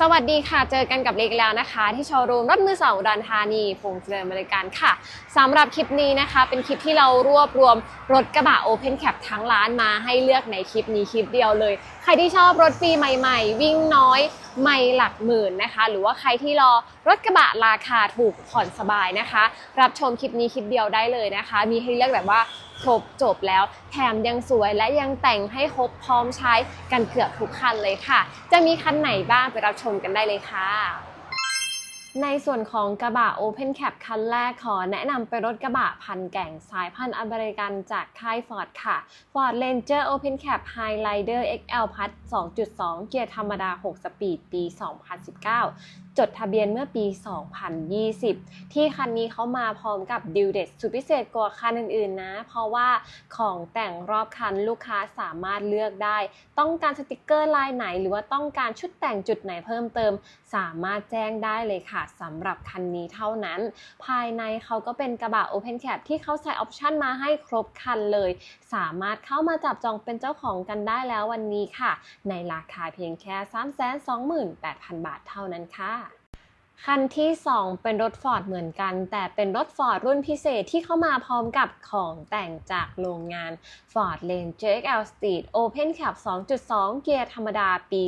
สวัสดีค่ะ เจอกันกับเล็กแล้วนะคะ ที่โชว์รูมรถมือสองอุดรธานีพงษ์เจริญบริการค่ะสำหรับคลิปนี้นะคะ เป็นคลิปที่เรารวบรวมรถกระบะ Open Cap ทั้งร้านมาให้เลือกในคลิปนี้คลิปเดียวเลย ใครที่ชอบรถฟรีใหม่ ๆ วิ่งน้อย ไม่หลักหมื่นนะคะ หรือว่าใครที่รอรถกระบะราคาถูกผ่อนสบายนะคะ รับชมคลิปนี้คลิปเดียวได้เลยนะคะ มีให้เลือกแบบว่าครบจบแล้ว แถมยังสวยและยังแต่งให้ครบพร้อมใช้กันเกือบทุกคันเลยค่ะ จะมีคันไหนบ้างไปรับชมกันได้เลยค่ะ ในส่วนของกระบะ Open Cap คันแรกขอแนะนำเป็นรถกระบะพันแก่งสายพันธุ์อเมริกันจากค่าย Ford ค่ะ Ford Ranger Open Cap Highlander XL Plus 2.2 เกียร์ธรรมดา 6 สปีด ปี 2019 จดทะเบียนเมื่อปี 2020 ที่คันนี้เขามาพร้อมกับดิวเด็ดสุดพิเศษกว่าคันอื่นๆนะ เพราะว่าของแต่งรอบคันลูกค้าสามารถเลือกได้ ต้องการสติกเกอร์ลายไหน หรือว่าต้องการชุดแต่งจุดไหนเพิ่มเติม สามารถแจ้งได้เลยค่ะสำหรับคันนี้เท่านั้น ภายในเขาก็เป็นกระบะ Open Cap ที่เขาใส่ออปชันมาให้ครบคันเลย สามารถเข้ามาจับจองเป็นเจ้าของกันได้แล้ววันนี้ค่ะ ในราคาเพียงแค่ 328,000 บาทเท่านั้นค่ะ คันที่ 2 เป็นรถ Ford เหมือนกัน แต่เป็นรถ Ford รุ่นพิเศษที่เข้ามาพร้อมกับของแต่งจากโรงงาน Ford Ranger XL Street Open Cap 2.2 เกียร์ธรรมดาปี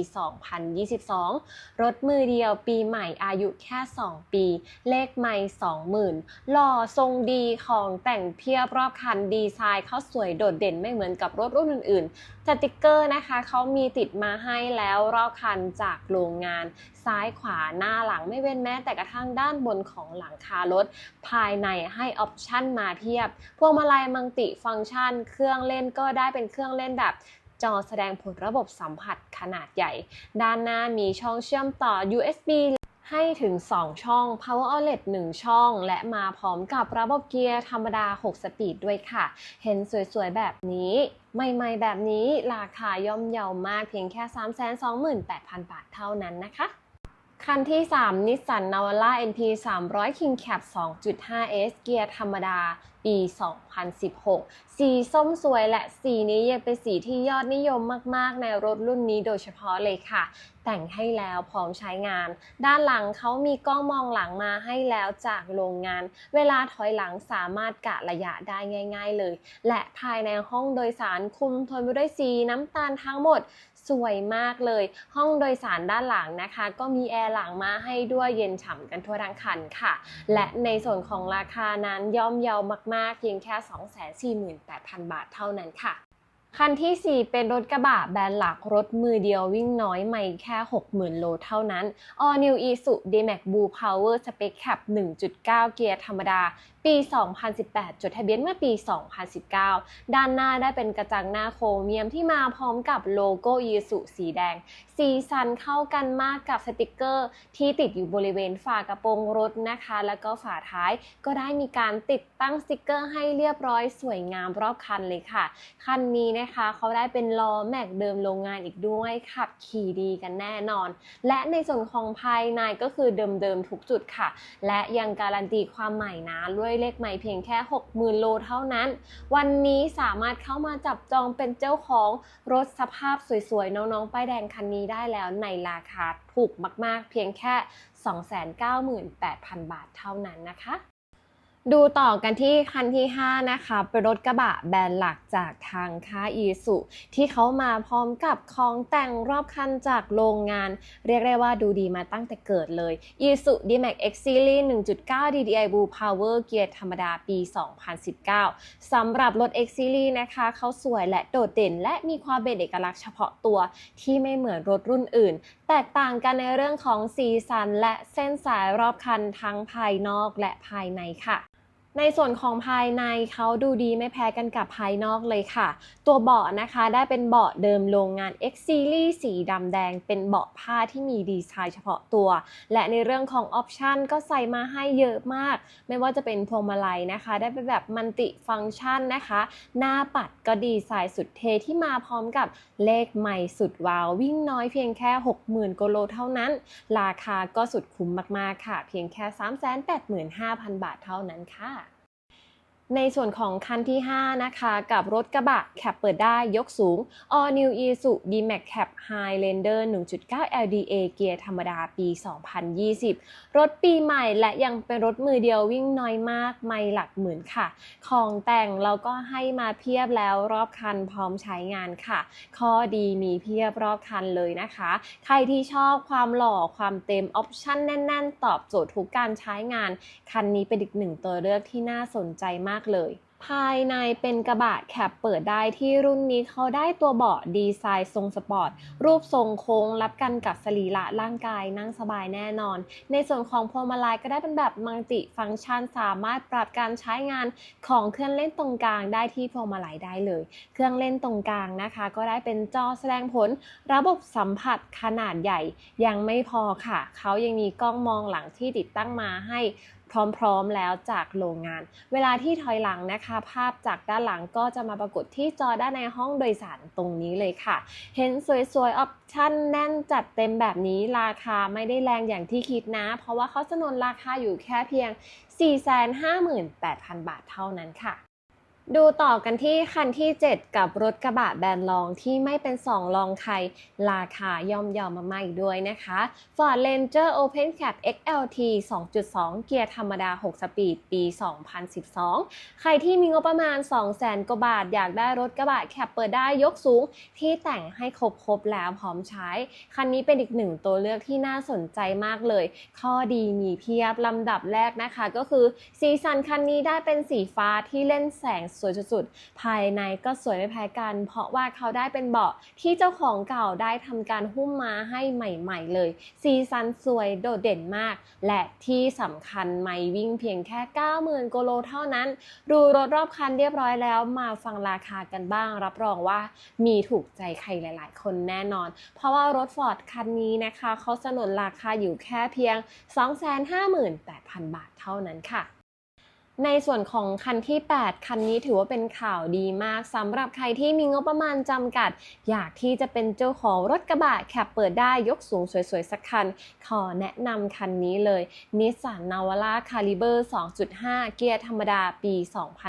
2022 รถมือเดียวปีใหม่อายุแค่ 2 ปี เลขไม่ 20,000 หล่อทรงดีของแต่งเพียบรอบคันดีไซน์เขาสวยโดดเด่นไม่เหมือนกับรถรุ่นอื่นๆสติกเกอร์นะคะเขามีติดมาให้แล้วรอบคันจากโรงงานซ้ายขวาหน้าหลังไม่เว้นแม้แต่กระทั่งด้านบนของหลังคารถ ภายในให้ออปชันมาเพียบ พวงมาลัยมังติฟังก์ชัน เครื่องเล่นก็ได้เป็นเครื่องเล่นแบบจอแสดงผลระบบสัมผัสขนาดใหญ่ ด้านหน้ามีช่องเชื่อมต่อ USB ให้ถึง 2 ช่อง Power Outlet 1 ช่อง และมาพร้อมกับระบบเกียร์ธรรมดา 6 สปีดด้วยค่ะ เห็นสวยๆ แบบนี้ ใหม่ๆ แบบนี้ราคาย่อมเยาวมากเพียงแค่ 328,000 บาทเท่านั้นนะคะ คันที่3นิสสันนาวาร่า NP 300 King Cap 2.5S เกียร์ธรรมดา ปี 2016 สีส้มสวยและสีนี้ยังเป็นสีที่ยอดนิยมมาก ๆ ในรถรุ่นนี้โดยเฉพาะเลยค่ะ แต่งให้แล้วพร้อมใช้งาน ด้านหลังเขามีกล้องมองหลังมาให้แล้วจากโรงงาน เวลาถอยหลังสามารถกะระยะได้ง่าย ๆ เลย และภายในห้องโดยสารคุมโทนไปด้วยสีน้ำตาลทั้งหมด สวยมากเลย ห้องโดยสารด้านหลังนะคะ ก็มีแอร์หลังมาให้ด้วยเย็นฉ่ำกันทั่วทั้งคันค่ะ และในส่วนของราคานั้นย่อมเยาวมากๆเพียงแค่ 248,000 บาทเท่านั้นค่ะคันที่ 4 เป็นรถกระบะแบรนด์หลักรถมือเดียววิ่งน้อยไม่แค่ 60,000 โลเท่านั้น All New Isuzu D-Max Blue Power Spec Cap 1.9 เกียร์ธรรมดา ปี 2018 จดทะเบียนเมื่อปี 2019 ด้านหน้าได้เป็นกระจังหน้าโครเมียมที่มาพร้อมกับโลโก้ Isuzu สีแดง สีสันเข้ากันมากกับสติกเกอร์ ที่ติดอยู่บริเวณฝากระโปรงรถนะคะ แล้วก็ฝาท้ายก็ได้มีการติดตั้งสติกเกอร์ให้เรียบร้อยสวยงามรอบคันเลยค่ะ คันนี้นะคะเขาได้เป็นล้อแม็กเดิมโรงงานอีกด้วยขับขี่ดีกันแน่นอน และในส่วนของภายในก็คือเดิมๆทุกจุดค่ะ และยังการันตีความใหม่นะด้วยเลขใหม่เพียงแค่ 60,000 โลเท่านั้น วันนี้สามารถเข้ามาจับจองเป็นเจ้าของรถสภาพสวยๆ น้องๆ ป้ายแดงคันนี้ได้แล้วในราคาถูกมากๆ เพียงแค่ 298,000 บาทเท่านั้นนะคะ ดูต่อกันที่คันที่ 5 นะคะ เป็นรถกระบะแบรนด์หลักจากทางค่ายอีสุ ที่เขามาพร้อมกับของแต่งรอบคันจากโรงงาน เรียกได้ว่าดูดีมาตั้งแต่เกิดเลย i s u D-Max X Series 1.9 DDI Blue Power เกียร์ธรรมดาปี 2019 สำหรับรถ X Series นะคะ เขาสวยและโดดเด่น และมีความเป็นเอกลักษณ์เฉพาะตัวที่ไม่เหมือนรถรุ่นอื่น แตกต่างกันในเรื่องของสีสันและเส้นสายรอบคันทั้งภายนอกและภายในค่ะ ในส่วนของภายในเขาดูดีไม่แพ้กันกับภายนอกเลยค่ะ ตัวเบาะนะคะได้เป็นเบาะเดิมโรงงาน X Series สีดำแดง เป็นเบาะผ้าที่มีดีไซน์เฉพาะตัว และในเรื่องของออปชันก็ใส่มาให้เยอะมาก ไม่ว่าจะเป็นพวงมาลัยนะคะ ได้เป็นแบบมัลติฟังก์ชันนะคะ หน้าปัดก็ดีไซน์สุดเทที่มาพร้อมกับเลขใหม่สุดว้าววิ่งน้อยเพียงแค่ 60,000กิโลเท่านั้น ราคาก็สุดคุ้มมากๆค่ะ เพียงแค่ 385,000 บาทเท่านั้นค่ะ ในส่วนของคันที่ 5 นะคะกับรถกระบะแคปเปิดได้ยกสูง All New Isuzu D-Max Cap Highlander 1.9 LDA เกียร์ธรรมดาปี 2020 รถปีใหม่และยังเป็นรถมือเดียววิ่งน้อยมาก ไม่หลักหมื่นค่ะ ของแต่งเราก็ให้มาเพียบแล้วรอบคันพร้อมใช้งานค่ะ ข้อดีมีเพียบรอบคันเลยนะคะ ใครที่ชอบความหล่อความเต็มออปชั่นแน่น ๆ ตอบโจทย์ทุกการใช้งาน คันนี้เป็นอีกหนึ่งตัวเลือกที่น่าสนใจมากเลย ภายในเป็นกระบะแคปเปิดได้ที่รุ่นนี้เขาได้ตัวเบาะดีไซน์ทรงสปอร์ต รูปทรงโค้งรับกันกับสรีระร่างกายนั่งสบายแน่นอน ในส่วนของพวงมาลัยก็ได้เป็นแบบมัลติฟังก์ชัน สามารถปรับการใช้งานของเครื่องเล่นตรงกลางได้ที่พวงมาลัยได้เลย เครื่องเล่นตรงกลางนะคะ ก็ได้เป็นจอแสดงผล ระบบสัมผัสขนาดใหญ่ ยังไม่พอค่ะ เขายังมีกล้องมองหลังที่ติดตั้งมาให้ พร้อมๆแล้วจากโรงงาน เวลาที่ถอยหลังนะคะ ภาพจากด้านหลังก็จะมาปรากฏที่จอด้านในห้องโดยสารตรงนี้เลยค่ะ เห็นสวยๆออปชั่นแน่นจัดเต็มแบบนี้ราคาไม่ได้แรงอย่างที่คิดนะ เพราะว่าเขาสนนราคาอยู่แค่เพียง 458,000 บาทเท่านั้นค่ะ ดูต่อกันที่คันที่ 7 กับรถกระบะแบรนด์รองที่ไม่เป็น2รองใคร ราคาย่อมเยาวมากๆอีกด้วยนะคะ Ford Ranger Open Cap XLT 2.2 เกียร์ธรรมดา 6 สปีด ปี 2012 ใครที่มีงบประมาณ 200,000กว่าบาท อยากได้รถกระบะแคปเปิดได้ยกสูง ที่แต่งให้ครบๆแล้วพร้อมใช้ คันนี้เป็นอีกหนึ่งตัวเลือกที่น่าสนใจมากเลย ข้อดีมีเพียบลำดับแรกนะคะ ก็คือสีสันคันนี้ได้เป็นสีฟ้าที่เล่นแสงสวยสุดๆ ภายในก็สวยไม่แพ้กัน เพราะว่าเขาได้เป็นเบาะที่เจ้าของเก่าได้ทำการหุ้มมาให้ใหม่ๆเลย สีสันสวยโดดเด่นมาก และที่สำคัญไม่วิ่งเพียงแค่ 90,000กิโลเท่านั้น ดูรถรอบคันเรียบร้อยแล้วมาฟังราคากันบ้าง รับรองว่ามีถูกใจใครหลาย ๆ คนแน่นอน เพราะว่ารถฟอร์ดคันนี้นะคะเขาสนนราคาอยู่แค่เพียง 258,000 บาทเท่านั้นค่ะ ในส่วนของคันที่ 8 คันนี้ถือว่าเป็นข่าวดีมากสำหรับใครที่มีงบประมาณจำกัด อยากที่จะเป็นเจ้าของรถกระบะแคปเปิดได้ยกสูงสวยๆ สักคัน ขอแนะนำคันนี้เลย Nissan Navara Caliber 2.5 เกียร์ธรรมดาปี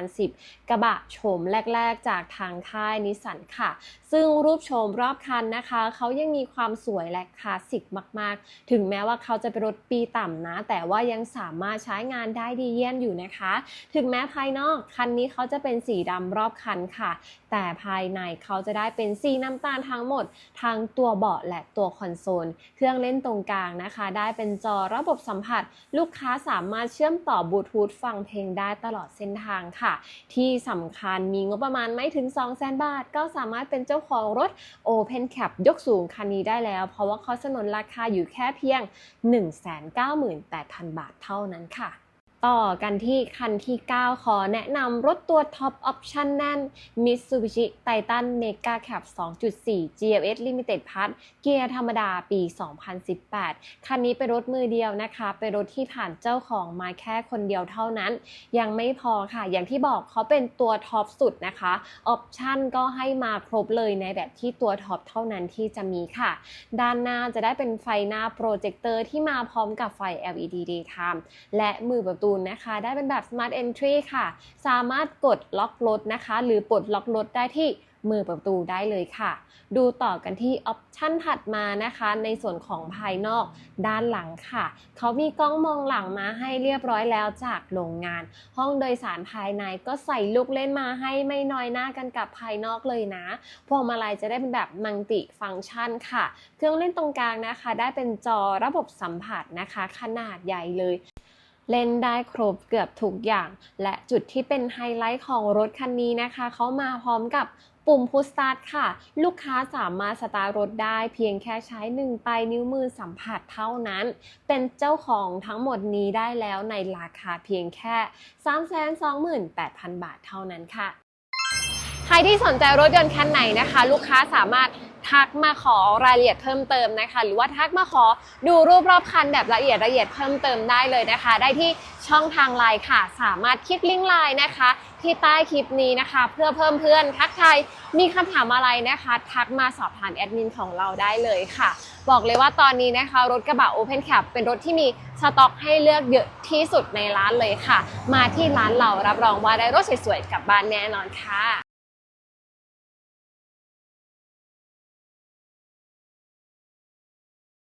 2010 กระบะโฉมแรกๆ จากทางค่ายนิสสันค่ะ ซึ่งรูปโฉมรอบคันนะคะ เขายังมีความสวยและคลาสสิกมากๆ ถึงแม้ว่าเขาจะเป็นรถปีต่ำนะ แต่ว่ายังสามารถใช้งานได้ดีเยี่ยมอยู่นะคะถึงแม้ภายนอกคันนี้เขาจะเป็นสีดำรอบคันค่ะ แต่ภายในเขาจะได้เป็นสีน้ำตาลทั้งหมด ทั้งตัวเบาะและตัวคอนโซล เครื่องเล่นตรงกลางนะคะ ได้เป็นจอระบบสัมผัส ลูกค้าสามารถเชื่อมต่อบลูทูธฟังเพลงได้ตลอดเส้นทางค่ะ ที่สำคัญมีงบประมาณไม่ถึง 2 0 0 0 0 0 บาท ก็สามารถเป็นเจ้าของรถ Open Cap ยกสูงคันนี้ได้แล้ว เพราะว่าเขาสนนราคาอยู่แค่เพียง 198,000 บาทเท่านั้นค่ะ ต่อกันที่คันที่ 9 ขอแนะนำรถตัวท็อปออปชั่นแน่น Mitsubishi Titan Mega Cap 2.4 GLS Limited Plus เกียร์ธรรมดาปี 2018 คันนี้เป็นรถมือเดียวนะคะ เป็นรถที่ผ่านเจ้าของมาแค่คนเดียวเท่านั้น ยังไม่พอค่ะ อย่างที่บอกเขาเป็นตัวท็อปสุดนะคะออปชั่นก็ให้มาครบเลยในแบบที่ตัวท็อปเท่านั้นที่จะมีค่ะ ด้านหน้าจะได้เป็นไฟหน้าโปรเจคเตอร์ที่มาพร้อมกับไฟ LED Daytime และมือประตูนะคะ ได้เป็นแบบ Smart Entry ค่ะ สามารถกดล็อกรถนะคะ หรือปลดล็อกรถได้ที่มือประตูได้เลยค่ะ ดูต่อกันที่ออปชันถัดมานะคะ ในส่วนของภายนอกด้านหลังค่ะ เขามีกล้องมองหลังมาให้เรียบร้อยแล้วจากโรงงาน ห้องโดยสารภายในก็ใส่ลูกเล่นมาให้ไม่น้อยหน้ากันกับภายนอกเลยนะ พวงมาลัยจะได้เป็นแบบมัลติฟังก์ชันค่ะ เครื่องเล่นตรงกลางนะคะ ได้เป็นจอระบบสัมผัสนะคะ ขนาดใหญ่เลย เล่นได้ครบเกือบทุกอย่าง และจุดที่เป็นไฮไลท์ของรถคันนี้นะคะ เขามาพร้อมกับปุ่มพุชสตาร์ทค่ะ ลูกค้าสามารถสตาร์ทรถได้เพียงแค่ใช้หนึ่งปลายนิ้วมือสัมผัสเท่านั้น เป็นเจ้าของทั้งหมดนี้ได้แล้วในราคาเพียงแค่ 328,000 บาทเท่านั้นค่ะ ที่สนใจรถยนต์คันไหนนะคะ ลูกค้าสามารถทักมาขอรายละเอียดเพิ่มเติมนะคะ หรือว่าทักมาขอดูรูปรอบคันแบบละเอียดละเอียดเพิ่มเติมได้เลยนะคะ ได้ที่ช่องทางไลน์ค่ะ สามารถคลิกลิงก์ไลน์นะคะ ที่ใต้คลิปนี้นะคะ เพื่อเพิ่มเพื่อนทักทายมีคำถามอะไรนะคะ ทักมาสอบถามแอดมินของเราได้เลยค่ะ บอกเลยว่าตอนนี้นะคะ รถกระบะ Open Cap เป็นรถที่มีสต็อกให้เลือกเยอะที่สุดในร้านเลยค่ะ มาที่ร้านเรารับรองว่าได้รถสวยๆกลับบ้านแน่นอนค่ะ